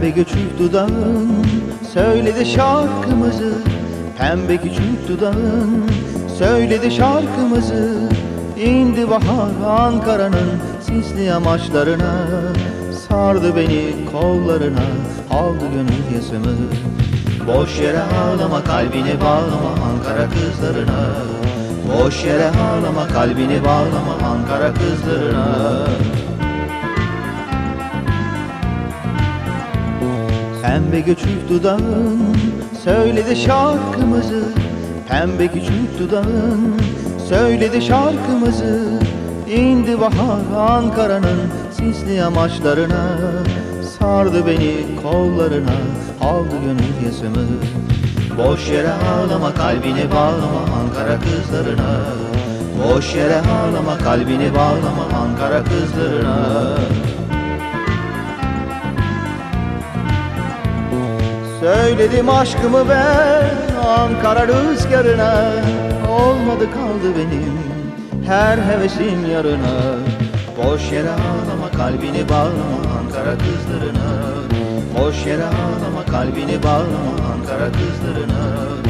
Pembe küçük dudağın söyledi şarkımızı. Pembe küçük dudağın söyledi şarkımızı. İndi bahar Ankara'nın sisli yamaçlarına Sardı beni kollarına aldı gönül yasımı Boş yere ağlama kalbini bağlama Ankara kızlarına. Boş yere ağlama kalbini bağlama Ankara kızlarına Pembe küçük dudağın söyledi şarkımızı. Pembe küçük dudağın söyledi şarkımızı. İndi bahar Ankara'nın sisli yamaçlarına Sardı beni kollarına aldı gönül yasımı Boş yere ağlama kalbini bağlama Ankara kızlarına. Boş yere ağlama kalbini bağlama Ankara kızlarına Söyledim aşkımı ben Ankara rüzgarına. Olmadı kaldı benim her hevesim yarına. Boş yere ağlama kalbini bağlama Ankara kızlarına. Boş yere ağlama kalbini bağlama Ankara kızlarına